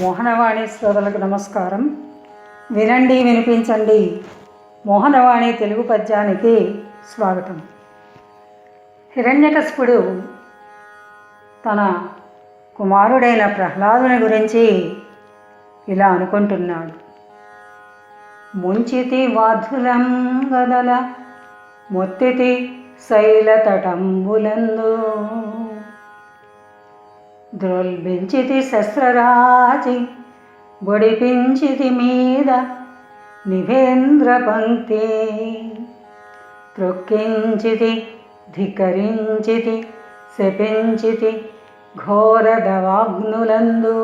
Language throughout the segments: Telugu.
మోహనవాణి శ్రోతలకు నమస్కారం. వినండి వినిపించండి. మోహనవాణి తెలుగు పద్యానికి స్వాగతం. హిరణ్యకశిపుడు తన కుమారుడైన ప్రహ్లాదుని గురించి ఇలా అనుకుంటున్నాడు. ముంచితి వాధులం గదల మొత్తితి శైలతటంబులందు ద్రోల్బించితి శస్త్రరాజి బొడిపించితి మీద నివేంద్ర పంక్తి త్రొక్కించితి ధికరించితి శపించితి ఘోరదవాగ్నులందు.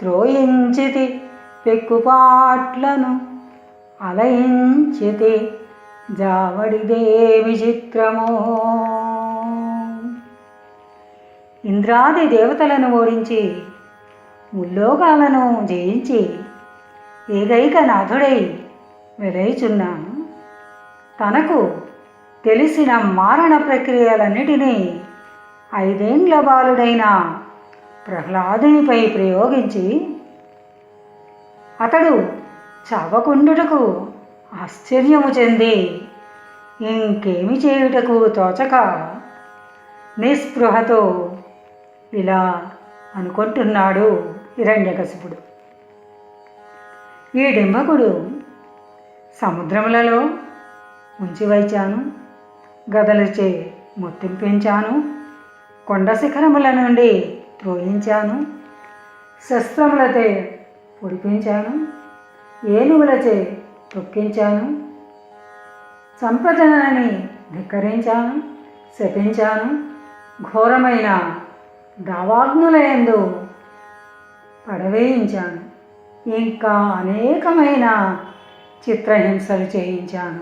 త్రోయించితి పెక్కుపాట్లను అలయించితి జావడిదే విచిత్రమో. ఇంద్రాది దేవతలను ఓడించి ముల్లోకాలను జయించి ఏకైక నాథుడై వెలయిచున్నాను. తనకు తెలిసిన మారణ ప్రక్రియలన్నిటినీ ఐదేండ్ల బాలుడైన ప్రహ్లాదునిపై ప్రయోగించి అతడు చావకుండుటకు ఆశ్చర్యము చెంది ఇంకేమి చేయుటకు తోచక నిస్పృహతో ఇలా అనుకుంటున్నాడు హిరణ్యకశిపుడు. ఈ డింబకుడు సముద్రములలో ఉంచి వైచాను గదలచే ముత్తింపించాను కొండ శిఖరముల నుండి త్రోయించాను శస్త్రములతో పొడిపించాను ఏనుగులచే తొక్కించాను సంప్రదనని ధిక్కరించాను శపించాను ఘోరమైన దావాగ్నులయందు పడవేయించాను. ఇంకా అనేకమైన చిత్రహింసలు చేయించాను.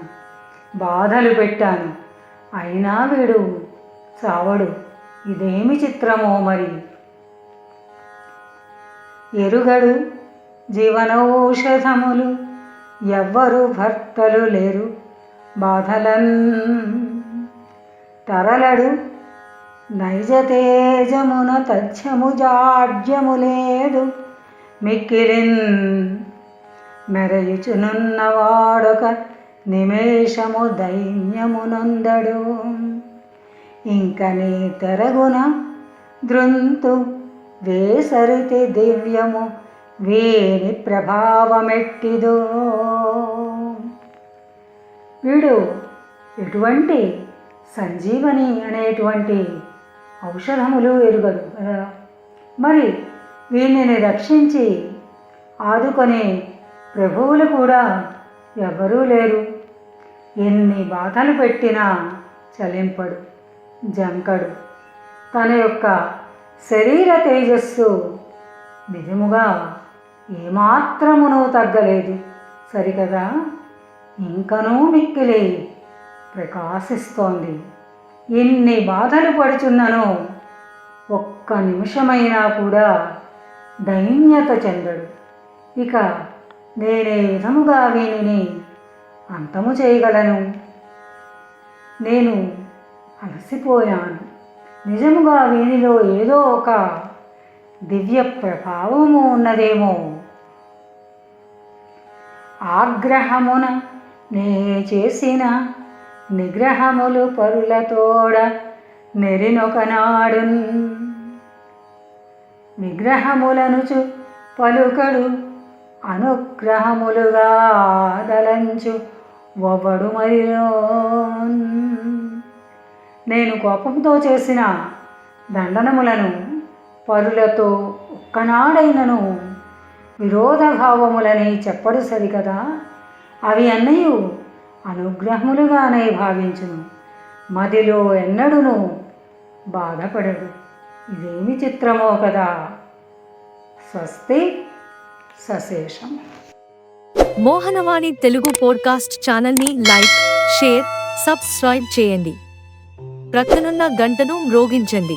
బాధలు పెట్టాను. అయినా వీడు చావడు. ఇదేమి చిత్రమో మరి? ఎరుగడు జీవనౌషధములు. ఎవ్వరు భర్తలు లేరు. బాధలన్ తరలడు నైజతేజమున తథ్యము జాడ్యము లేదు. మిక్కిలిన్ మెరయుచునున్నవాడొక నిమేషము దైన్యమునందడు ఇంక నీ తెరగున దృంతు వేసరితి దివ్యము వీని ప్రభావమెట్టిదో. వీడు ఎటువంటి సంజీవని అనేటువంటి ఔషధములు ఎరుగడు కదా మరి వీనిని రక్షించి ఆదుకొని ప్రభువులు కూడా ఎవరూ లేరు. ఎన్ని బాధలు పెట్టినా చలింపడు జంకడు. తన యొక్క శరీర తేజస్సు నిజముగా ఏమాత్రమును తగ్గలేదు. సరికదా? ఇంకనూ మిక్కిలి ప్రకాశిస్తోంది. ఎన్ని బాధలు పడుచున్ననో ఒక్క నిమిషమైనా కూడా దైన్యత చెందడు. ఇక నేనే విధముగా వీనిని అంతము చేయగలను. నేను అలసిపోయాను. నిజముగా వీనిలో ఏదో ఒక దివ్య ప్రభావము ఉన్నదేమో. ఆగ్రహమున నే చేసిన నిగ్రహములు పరులతోడ నెరినొకనాడున్ విగ్రహములనుచు పలుకడు అనుగ్రహములుగా దలంచు ఒవ్వడు మరిలో నేను కోపంతో చేసిన దండనములను పరులతో ఒక్కనాడైనను విరోధభావములని చెప్పడు సరికదా? అవి అన్నయు అనుగ్రహములుగానే భావించును. మదిలో ఎన్నడును బాధపడడు. ఇదేమి చిత్రమో కదా? స్వస్తి సశేషం. మోహనవాణి తెలుగు పోడ్కాస్ట్ ఛానల్ని లైక్ షేర్ సబ్స్క్రైబ్ చేయండి. ప్రక్కనున్న గంటను మ్రోగించండి.